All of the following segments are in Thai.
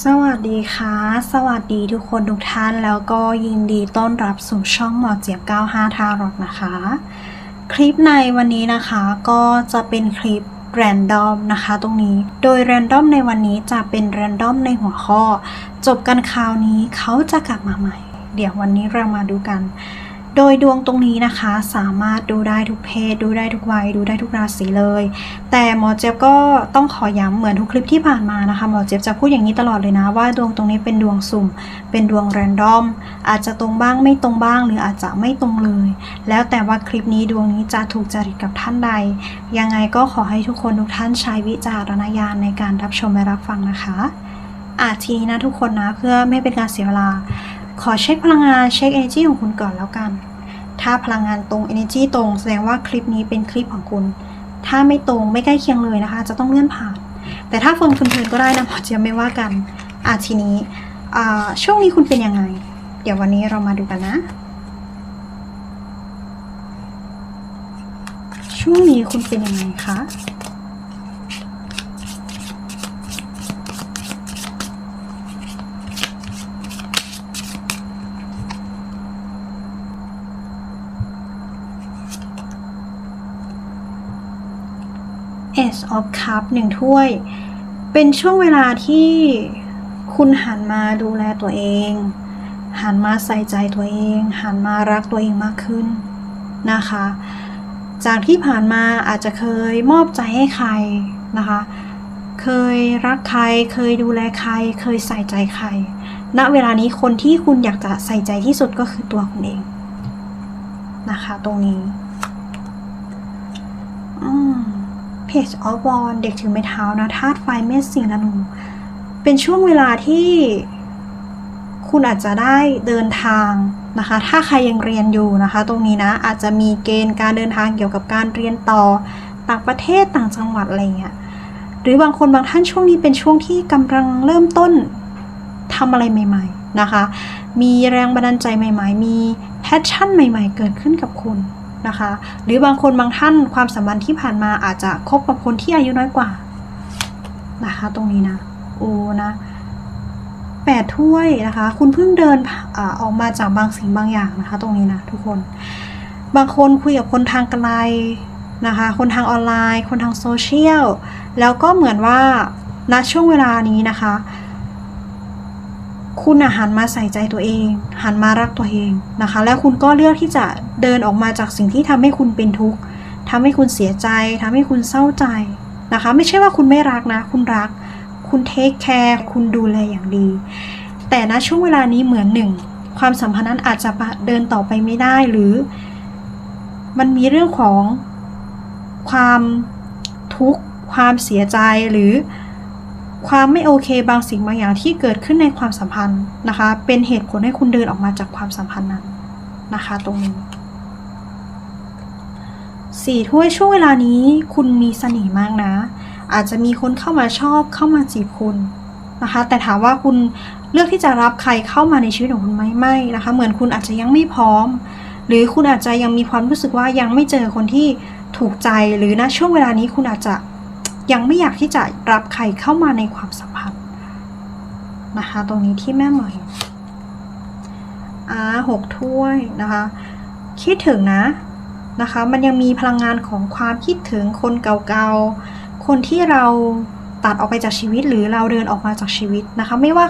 สวัสดีค่ะ สวัสดีทุกคนทุกท่านแล้วก็ยินดีต้อนรับสู่ช่องหมอเจี๊ยบ 95 ทารอทนะคะ คลิปในวันนี้นะคะก็จะเป็นคลิปแรนดอมนะคะตรงนี้ โดยแรนดอมในวันนี้จะเป็นแรนดอมในหัวข้อ จบกันคราวนี้เขาจะกลับมาใหม่ เดี๋ยววันนี้เรามาดูกัน โดยดวงตรงนี้นะคะสามารถดูได้ทุกเพศ ดูได้ทุกวัย ดูได้ทุกราศีเลย แต่หมอเจี๊ยบก็ต้องขอย้ำเหมือนทุกคลิปที่ผ่านมานะคะหมอเจี๊ยบจะพูดอย่างนี้ตลอดเลยนะว่าดวงตรงนี้เป็นดวงสุ่ม เป็นดวงแรนดอม อาจจะตรงบ้างไม่ตรงบ้าง หรืออาจจะไม่ตรงเลย แล้วแต่ว่าคลิปนี้ดวงนี้จะถูกจริตกับท่านใด ยังไงก็ขอให้ทุกคนทุกท่านใช้วิจารณญาณในการรับชมและรับฟังนะคะอาทีนี้นะทุกคนนะเพื่อไม่เป็นการเสียเวลา ขอเช็คพลังงานเช็ค energy ของคุณก่อนแล้วกัน ถ้าพลังงานตรง energy ตรง แสดงว่าคลิปนี้เป็นคลิปของคุณ ถ้าไม่ตรงไม่ใกล้เคียงเลยนะคะ จะต้องเลื่อนผ่าน แต่ถ้าฟังเพลินๆก็ได้นะพอเจียไม่ว่ากันอาทีนี้อ่าช่วงนี้คุณเป็นยังไง เดี๋ยววันนี้เรามาดูกันนะ ช่วงนี้คุณเป็นยังไงคะ of Cup หนึ่งถ้วย เป็นช่วงเวลาที่คุณหันมาดูแลตัวเอง หันมาใส่ใจตัวเอง หันมารักตัวเองมากขึ้นนะคะ จากที่ผ่านมาอาจจะเคยมอบใจให้ใครนะคะ เคยรักใคร เคยดูแลใคร เคยใส่ใจใคร ณ เวลานี้คนที่คุณอยากจะใส่ใจที่สุดก็คือตัวคุณเองนะคะ ตรงนี้ อืม เพจออฟวอนเด็กถือไม้เท้านะธาตุไฟเมษสิงห์ธนูเป็นช่วงเวลาที่คุณอาจจะได้เดินทางนะคะ ถ้าใครยังเรียนอยู่นะคะ ตรงนี้นะอาจจะมีเกณฑ์การเดินทางเกี่ยวกับการเรียนต่อต่างประเทศต่างจังหวัดอะไรเงี้ย หรือบางคนบางท่านช่วงนี้เป็นช่วงที่กำลังเริ่มต้นทำอะไรใหม่ ๆนะคะ มีแรงบันดาลใจใหม่ ๆ มีแพชชั่นใหม่ ๆ เกิดขึ้นกับคุณ นะคะ หรือบางคนบางท่านความสัมพันธ์ที่ผ่านมาอาจจะคบกับคนที่อายุน้อยกว่านะคะ ตรงนี้นะโอ้นะแปดถ้วยนะคะ คุณเพิ่งเดินอออกมาจากบางสิ่งบางอย่างนะคะ ตรงนี้นะทุกคน บางคนคุยกับคนทางไกลนะคะ คนทางออนไลน์ คนทางโซเชียล แล้วก็เหมือนว่าณช่วงเวลานี้นะคะ คุณหันมาใส่ใจตัวเอง หันมารักตัวเองนะคะ แล้วคุณก็เลือกที่จะเดินออกมาจากสิ่งที่ทำให้คุณเป็นทุกข์ทำให้คุณเสียใจ ทำให้คุณเศร้าใจนะคะ ไม่ใช่ว่าคุณไม่รักนะ คุณรัก คุณเทคแคร์ คุณดูแลอย่างดี แต่ณช่วงเวลานี้เหมือนหนึ่ง ความสัมพันธ์นั้นอาจจะเดินต่อไปไม่ได้หรือ มันมีเรื่องของความทุกข์ ความเสียใจหรือ ความไม่โอเคบางสิ่งบางอย่างที่เกิดขึ้นในความสัมพันธ์นะคะ เป็นเหตุผลให้คุณเดินออกมาจากความสัมพันธ์นั้นนะคะ ตรงนี้สี่ถ้วยช่วงเวลานี้คุณมีเสน่ห์มากนะ อาจจะมีคนเข้ามาชอบเข้ามาจีบคุณนะคะ แต่ถามว่าคุณเลือกที่จะรับใครเข้ามาในชีวิตของคุณไหมไม่นะคะ เหมือนคุณอาจจะยังไม่พร้อม หรือคุณอาจจะยังมีความรู้สึกว่ายังไม่เจอคนที่ถูกใจหรือณช่วงเวลานี้คุณอาจจะ ยังไม่อยากที่จะรับใครเข้ามาในความสัมพันธ์นะคะ ตรงนี้ที่แม่หมอยอ่าหกถ้วยนะคะ คิดถึงนะนะคะ มันยังมีพลังงานของความคิดถึงคนเก่าๆ คนที่เราตัดออกไปจากชีวิตหรือเราเดินออกมาจากชีวิตนะคะ ไม่ว่า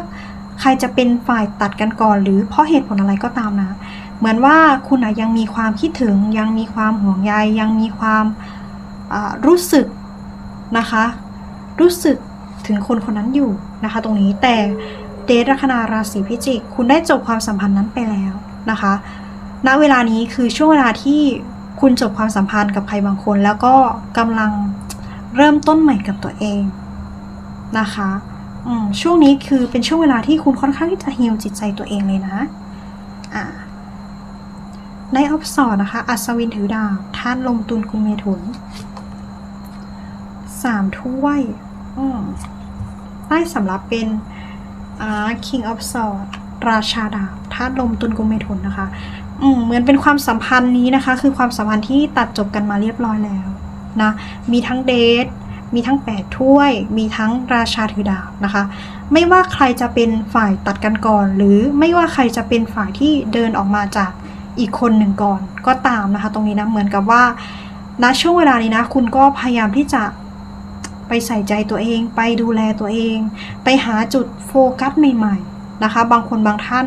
ใครจะเป็นฝ่ายตัดกันก่อน หรือเพราะเหตุผลอะไรก็ตามนะ เหมือนว่าคุณอะยังมีความคิดถึง ยังมีความห่วงใยยังมีความรู้สึก นะคะ รู้สึกถึงคนคนนั้นอยู่นะคะ ตรงนี้แต่เดชลัคนาราศีพิจิก คุณได้จบความสัมพันธ์นั้นไปแล้วนะคะ ณเวลานี้คือช่วงเวลาที่คุณจบความสัมพันธ์กับใครบางคน แล้วก็กำลังเริ่มต้นใหม่กับตัวเองนะคะช่วงนี้คือเป็นช่วงเวลาที่คุณค่อนข้างที่จะฮิวจิตใจตัวเองเลยนะอ่าในออฟสอดนะคะ อัศวินถือดาบท่านลมตุลกุมเมถุน สามถ้วยอืมใต้สำรับเป็นอ่า King of Swords ราชาดาบธาตุลมตุลกุมเมถุนนะคะ อืมเหมือนเป็นความสัมพันธ์นี้นะคะ คือความสัมพันธ์ที่ตัดจบกันมาเรียบร้อยแล้วนะ มีทั้งเดท มีทั้งแปดถ้วย มีทั้งราชาถือดาบนะคะ ไม่ว่าใครจะเป็นฝ่ายตัดกันก่อน หรือไม่ว่าใครจะเป็นฝ่ายที่เดินออกมาจากอีกคนหนึ่งก่อนก็ตามนะคะ ตรงนี้นะ เหมือนกับว่าณช่วงเวลานี้นะ คุณก็พยายามที่จะ ไปใส่ใจตัวเอง ไปดูแลตัวเอง ไปหาจุดโฟกัสใหม่ๆนะคะ บางคนบางท่าน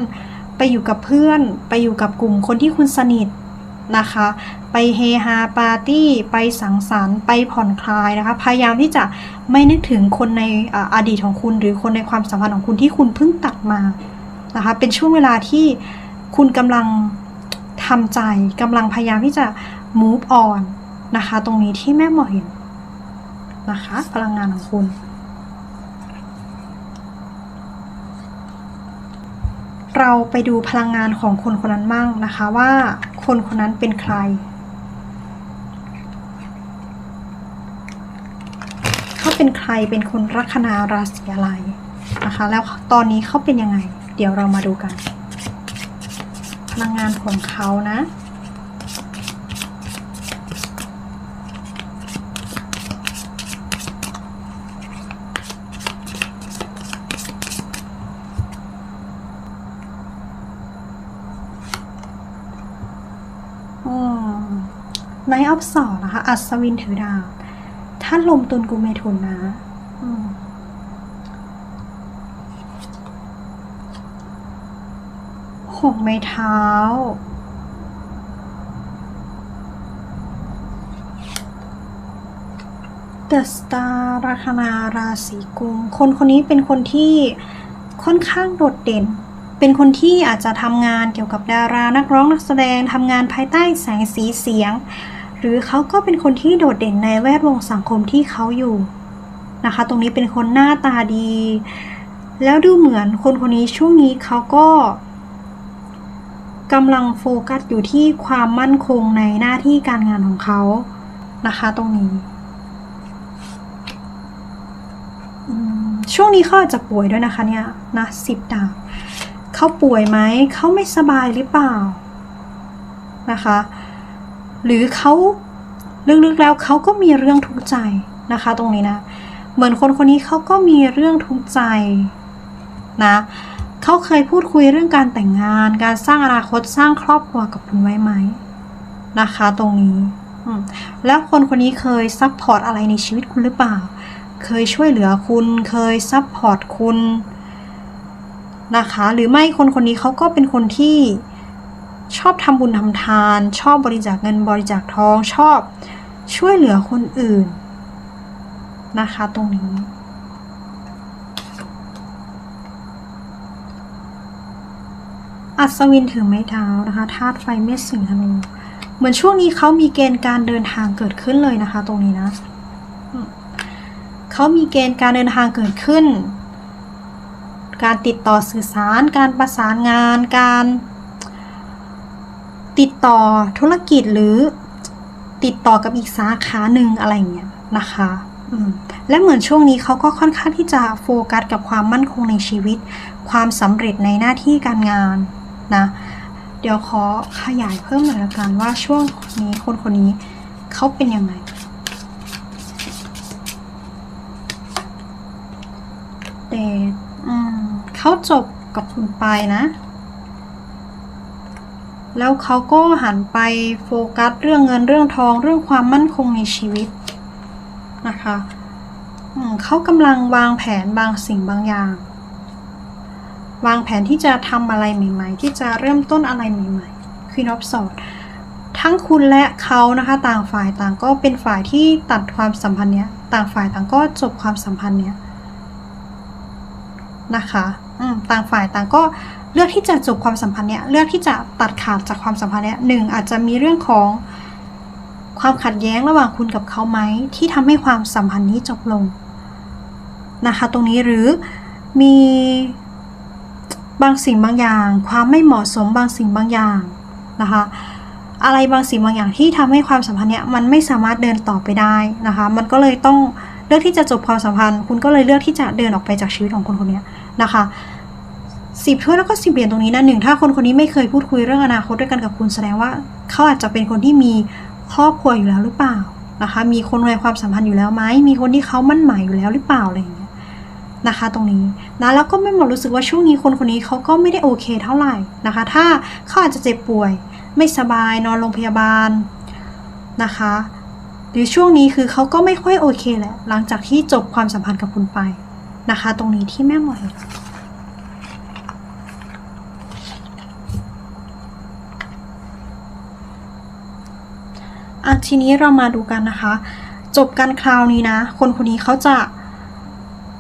ไปอยู่กับเพื่อน ไปอยู่กับกลุ่มคนที่คุณสนิทนะคะ ไปเฮฮาปาร์ตี้ ไปสังสรรค์ ไปผ่อนคลายนะคะ พยายามที่จะไม่นึกถึงคนในอดีตของคุณ หรือคนในความสัมพันธ์ของคุณที่คุณเพิ่งตัดมานะคะ เป็นช่วงเวลาที่คุณกำลังทำใจกำลังพยายามที่จะ move on นะคะ ตรงนี้ที่แม่หมอเห็น นะคะ พลังงานของคุณ เราไปดูพลังงานของคนคนนั้นมั่งนะคะว่าคนคนนั้นเป็นใครเขาเป็นใครเป็นคนลัคนาราศีอะไรนะคะ แล้วตอนนี้เขาเป็นยังไง เดี๋ยวเรามาดูกัน พลังงานของเขานะ ใน ออฟสองนะคะ อัศวินถือดาบท่านลมตุนกุมเมถุนนะหกไม้เท้า เดอะสตาร์ราคนาราศีกุม คนคนนี้เป็นคนที่ค่อนข้างโดดเด่น เป็นคนที่อาจจะทำงานเกี่ยวกับดารา นักร้อง นักแสดง ทำงานภายใต้แสงสีเสียง รือเขาก็เป็นคนที่โดดเด่นในแวดวงสังคมที่เขาอยู่นะคะ ตรงนี้เป็นคนหน้าตาดี แล้วดูเหมือนคนคนนี้ช่วงนี้เขาก็กำลังโฟกัสอยู่ที่ความมั่นคงในหน้าที่การงานของเขานะคะตรงนี้ ช่วงนี้เขาอาจจะป่วยด้วยนะคะเนี่ยนะสิบดาบเขาป่วยไหม เขาไม่สบายหรือเปล่านะคะ หรือเขาลึกๆแล้วเขาก็มีเรื่องทุกข์ใจนะคะ ตรงนี้นะ เหมือนคนคนนี้เขาก็มีเรื่องทุกข์ใจนะเขาเคยพูดคุยเรื่องการแต่งงาน การสร้างอนาคตสร้างครอบครัวกับคุณไว้ไหมนะคะ ตรงนี้แล้วคนคนนี้เคยซัพพอร์ตอะไรในชีวิตคุณหรือเปล่า เคยช่วยเหลือคุณ เคยซัพพอร์ตคุณนะคะ หรือไม่คนคนนี้เขาก็เป็นคนที่ ชอบทำบุญทำทาน ชอบบริจาคเงินบริจาคทอง ชอบช่วยเหลือคนอื่น นะคะตรงนี้ อัศวินถือไม้เท้านะคะธาตุไฟเมษสิงห์ธนูเหมือนช่วงนี้เขามีเกณฑ์การเดินทางเกิดขึ้นเลยนะคะ ตรงนี้นะเขามีเกณฑ์การเดินทางเกิดขึ้น การติดต่อสื่อสาร การประสานงาน การ ติดต่อธุรกิจหรือติดต่อกับอีกสาขาหนึ่งอะไรอย่างเงี้ยนะคะและเหมือนช่วงนี้เขาก็ค่อนข้างที่จะโฟกัสกับความมั่นคงในชีวิต ความสำเร็จในหน้าที่การงานนะเดี๋ยวขอขยายเพิ่มหน่อยละกันว่าช่วงนี้คนคนนี้เขาเป็นยังไงเดทเขาจบกับคุณไปนะ แล้วเขาก็หันไปโฟกัสเรื่องเงินเรื่องทองเรื่องความมั่นคงในชีวิตนะคะเขากำลังวางแผนบางสิ่งบางอย่าง วางแผนที่จะทำอะไรใหม่ ๆ ที่จะเริ่มต้นอะไรใหม่ๆ Queen of s w o r ทั้งคุณและเขานะคะต่างฝ่ายต่างก็เป็นฝ่ายที่ตัดความสัมพันธ์เนี้ยต่างฝ่ายต่างก็จบความสัมพันธ์เนี้ยนะคะอืมต่างฝ่ายต่างก็ เลือกที่จะจบความสัมพันธ์เนี้ยเลือกที่จะตัดขาดจากความสัมพันธ์เนี้ยหนึ่งอาจจะมีเรื่องของความขัดแย้งระหว่างคุณกับเขาไหมที่ทำให้ความสัมพันธ์นี้จบลงนะคะ ตรงนี้หรือมีบางสิ่งบางอย่าง ความไม่เหมาะสมบางสิ่งบางอย่างนะคะอะไรบางสิ่งบางอย่างที่ทำให้ความสัมพันธ์เนี้ยมันไม่สามารถเดินต่อไปได้นะคะ มันก็เลยต้องเลือกที่จะจบความสัมพันธ์ คุณก็เลยเลือกที่จะเดินออกไปจากชีวิตของคนคนนี้นะคะ สิบถ้วยแล้วก็สิบเหรียญตรงนี้นะหนึ่งถ้าคนคนนี้ไม่เคยพูดคุยเรื่องอนาคตด้วยกันกับคุณแสดงว่า เขาอาจจะเป็นคนที่มีครอบครัวอยู่แล้วหรือเปล่านะคะมีคนในความสัมพันธ์อยู่แล้วไหมมีคนที่เขามั่นหมายอยู่แล้วหรือเปล่าอะไรอย่างเงี้ยนะคะตรงนี้นะแล้วก็ไม่หมดรู้สึกว่าช่วงนี้คนคนนี้เขาก็ไม่ได้โอเคเท่าไหร่นะคะ ถ้าเขาอาจจะเจ็บป่วย ไม่สบายนอนโรงพยาบาลนะคะหรือช่วงนี้คือเขาก็ไม่ค่อยโอเคแหละหลังจากที่จบความสัมพันธ์กับคุณไปนะคะ ตรงนี้ที่แม่หมวย อะทีนี้เรามาดูกันนะคะ จบกันคราวนี้นะ คนคนนี้เขาจะ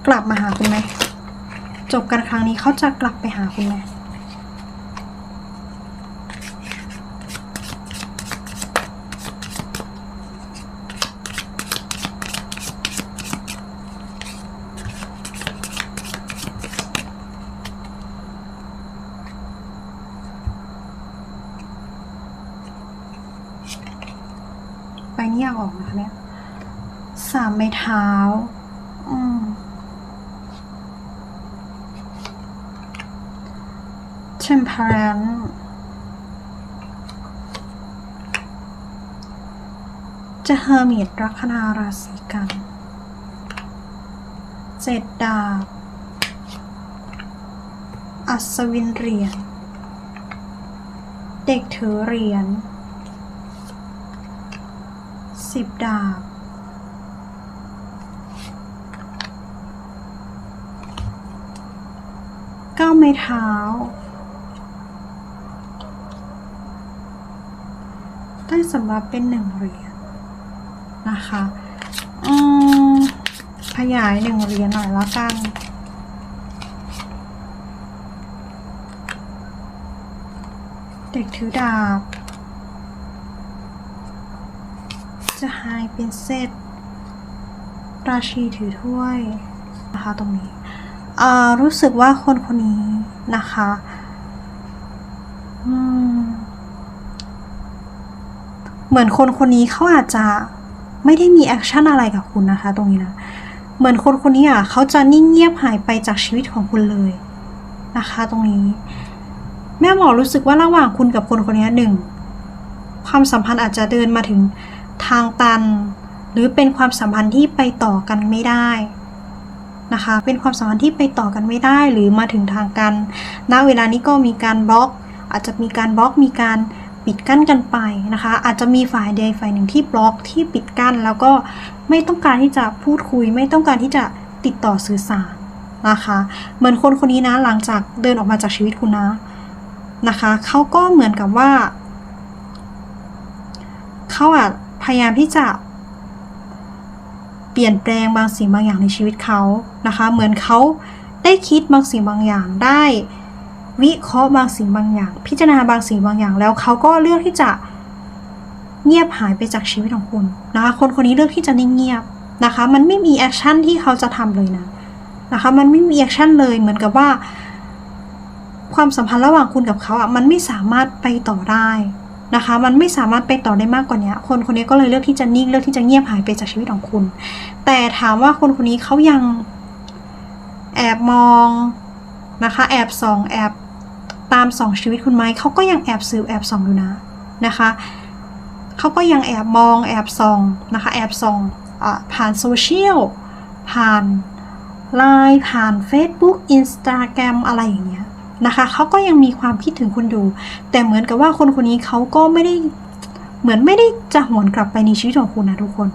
กลับมาหาคุณไหมจบกันครั้งนี้เขาจะกลับไปหาคุณไหมไปนี่อยากออกนะคะเนี่ยสามไม้เท้าอืม temperance จะเฮอร์มิตลัคนาราศีกันเจ็ดดาบ อัศวินเหรียญ เด็กถือเหรียญสิบดาบ ก้าไม้เท้า ได้สำหรับเป็นหนึ่งเหรียญนะคะอืมขยายหนึ่งเหรียญหน่อยแล้วกันเด็กถือดาบ จะหายเป็นเซตราชีถือถ้วยนะคะตรงนี้ รู้สึกว่าคนคนนี้นะคะเหมือนคนคนนี้เขาอาจจะไม่ได้มีแอคชั่นอะไรกับคุณนะคะ ตรงนี้นะเหมือนคนคนนี้อะเขาจะนิ่งเงียบหายไปจากชีวิตของคุณเลยนะคะ ตรงนี้ แม่หมอรู้สึกว่าระหว่างคุณกับคนคนนี้หนึ่งความสัมพันธ์อาจจะเดินมาถึงทางตัน หรือเป็นความสัมพันธ์ที่ไปต่อกันไม่ได้ นะคะ เป็นความสัมพันธ์ที่ไปต่อกันไม่ได้หรือมาถึงทางกัน ณ เวลานี้ก็มีการบล็อก อาจจะมีการบล็อก มีการปิดกั้นกันไปนะคะ อาจจะมีฝ่ายใดฝ่ายหนึ่งที่บล็อกที่ปิดกั้น แล้วก็ไม่ต้องการที่จะพูดคุย ไม่ต้องการที่จะติดต่อสื่อสารนะคะ เหมือนคนคนนี้นะหลังจากเดินออกมาจากชีวิตคุณนะนะคะเขาก็เหมือนกับว่าเขาอะพยายามที่จะ เปลี่ยนแปลงบางสิ่งบางอย่างในชีวิตเขานะคะ เหมือนเขาได้คิดบางสิ่งบางอย่างได้ วิเคราะห์บางสิ่งบางอย่าง พิจารณาบางสิ่งบางอย่าง แล้วเขาก็เลือกที่จะเงียบหายไปจากชีวิตของคุณนะคะ คนคนนี้เลือกที่จะนิ่งเงียบนะคะ มันไม่มีแอคชั่นที่เขาจะทำเลยนะนะคะ มันไม่มีแอคชั่นเลยเหมือนกับว่า ความสัมพันธ์ระหว่างคุณกับเขาอะมันไม่สามารถไปต่อได้ นะคะ มันไม่สามารถไปต่อได้มากกว่านี้คนคนนี้ก็เลยเลือกที่จะนิ่งเลือกที่จะเงียบหายไปจากชีวิตของคุณ แต่ถามว่าคนคนนี้เขายังแอบมองนะคะ แอบส่องแอบตามส่องชีวิตคุณไหมเขาก็ยังแอบสืบแอบส่องอยู่นะนะคะเขาก็ยังแอบมองแอบส่องนะคะ แอบส่องอผ่านโซเชียลผ่านไลน์ผ่าน Facebook Instagram อะไรอย่างเงี้ย นะคะเขาก็ยังมีความคิดถึงคุณอยู่ แต่เหมือนกับว่าคนคนนี้เขาก็ไม่ได้เหมือนไม่ได้จะหวนกลับไปในชีวิตของคุณนะทุกคน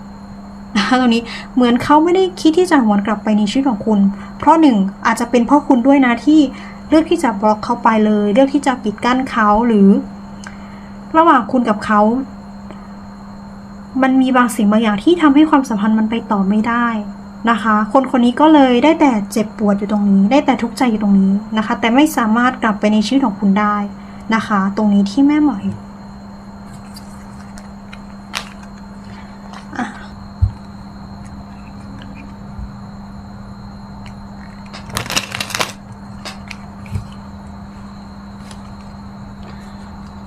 นะคะตรงนี้เหมือนเขาไม่ได้คิดที่จะหวนกลับไปในชีวิตของคุณ เพราะหนึ่งอาจจะเป็นเพราะคุณด้วยนะที่เลือกที่จะบล็อกเขาไปเลย เลือกที่จะปิดกั้นเขาหรือ ระหว่างคุณกับเขา มันมีบางสิ่งบางอย่างที่ทำให้ความสัมพันธ์มันไปต่อไม่ได้ นะคะ คนคนนี้ก็เลยได้แต่เจ็บปวดอยู่ตรงนี้ ได้แต่ทุกข์ใจอยู่ตรงนี้นะคะ แต่ไม่สามารถกลับไปในชีวิตของคุณได้นะคะ ตรงนี้ที่แม่หมอเห็นอะ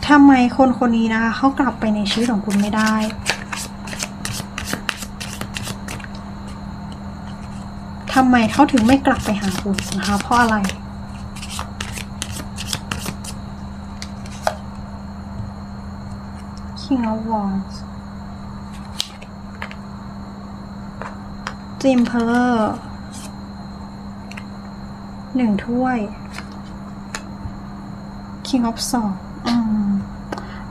ทำไมคนคนนี้นะคะเขากลับไปในชีวิตของคุณไม่ได้ ทำไมเขาถึงไม่กลับไปหาคุณนะคะ เพราะอะไร King of Wands จิมเพลอร์หนึ่งถ้วย King of s w o r d อืม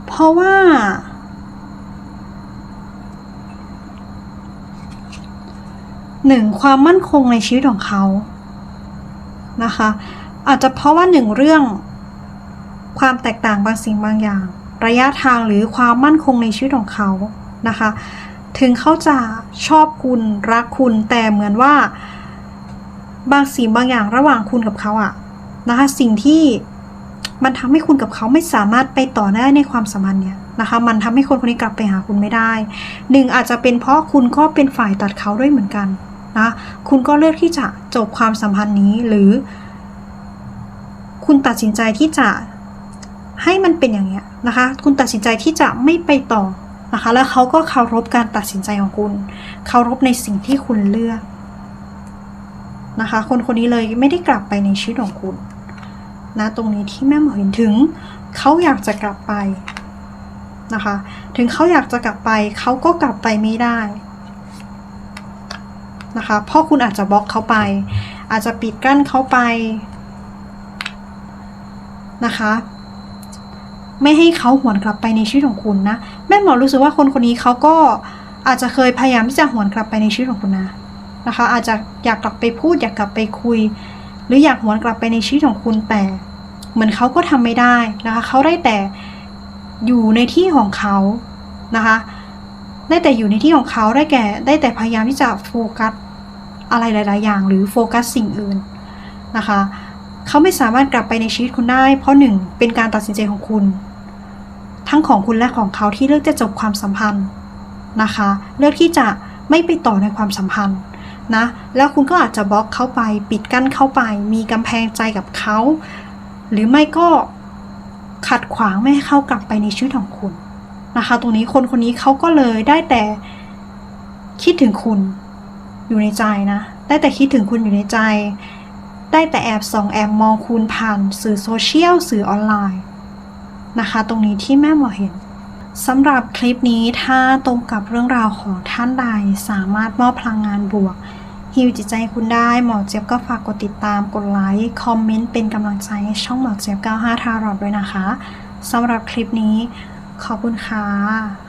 เพราะว่า หนึ่งความมั่นคงในชีวิตของเขานะคะ อาจจะเพราะว่าหนึ่งเรื่อง ความแตกต่างบางสิ่งบางอย่าง ระยะทางหรือความมั่นคงในชีวิตของเขานะคะ ถึงเขาจะชอบคุณรักคุณแต่เหมือนว่า บางสิ่งบางอย่างระหว่างคุณกับเขาอะนะคะสิ่งที่มันทำให้คุณกับเขาไม่สามารถไปต่อได้ในความสัมพันธ์เนี่ยนะคะ มันทำให้คนคนนี้กลับไปหาคุณไม่ได้หนึ่งอาจจะเป็นเพราะคุณก็เป็นฝ่ายตัดเขาด้วยเหมือนกัน นะคุณก็เลือกที่จะจบความสัมพันธ์นี้หรือ คุณตัดสินใจที่จะให้มันเป็นอย่างเนี้ยนะคะ คุณตัดสินใจที่จะไม่ไปต่อนะคะ แล้วเขาก็เคารพการตัดสินใจของคุณ เคารพในสิ่งที่คุณเลือกนะคะ คนคนนี้เลยไม่ได้กลับไปในชีวิตของคุณนะตรงนี้ที่แม่หมอเห็นถึงเขาอยากจะกลับไปนะคะ ถึงเขาอยากจะกลับไปเขาก็กลับไปไม่ได้ นะคะ เพราะคุณอาจจะบล็อกเขาไป อาจจะปิดกั้นเขาไปนะคะ ไม่ให้เขาหวนกลับไปในชีวิตของคุณนะแม่หมอรู้สึกว่าคนคนนี้เขาก็อาจจะเคยพยายามที่จะหวนกลับไปในชีวิตของคุณนะนะคะ อาจจะอยากกลับไปพูดอยากกลับไปคุย หรืออยากหวนกลับไปในชีวิตของคุณแต่ เหมือนเขาก็ทำไม่ได้นะคะเขาได้แต่อยู่ในที่ของเขานะคะได้แต่อยู่ในที่ของเขาได้แก่ ได้แต่พยายามที่จะโฟกัส อะไรหลาย ๆ อย่าง หรือโฟกัสสิ่งอื่นนะคะเขาไม่สามารถกลับไปในชีวิตคุณได้ เพราะหนึ่งเป็นการตัดสินใจของคุณ ทั้งของคุณและของเขาที่เลือกจะจบความสัมพันธ์นะคะ เลือกที่จะไม่ไปต่อในความสัมพันธ์นะแล้วคุณก็อาจจะบล็อกเขาไป ปิดกั้นเขาไป มีกำแพงใจกับเขา หรือไม่ก็ขัดขวางไม่ให้เขากลับไปในชีวิตของคุณนะคะ ตรงนี้คนคนนี้เขาก็เลยได้แต่คิดถึงคุณ อยู่ในใจนะ ได้แต่คิดถึงคุณอยู่ในใจ ได้แต่แอบส่องแอบมองคุณผ่านสื่อโซเชียลสื่อออนไลน์นะคะ ตรงนี้ที่แม่หมอเห็นสำหรับคลิปนี้ถ้าตรงกับเรื่องราวของท่านใดสามารถมอบพลังงานบวกฮิวจิตใจคุณได้หมอเจี๊ยบก็ฝากกดติดตามกดไลค์คอมเมนต์เป็นกำลังใจให้ช่องหมอเจี๊ยบ95ทารอดด้วยนะคะสำหรับคลิปนี้ขอบคุณค่ะ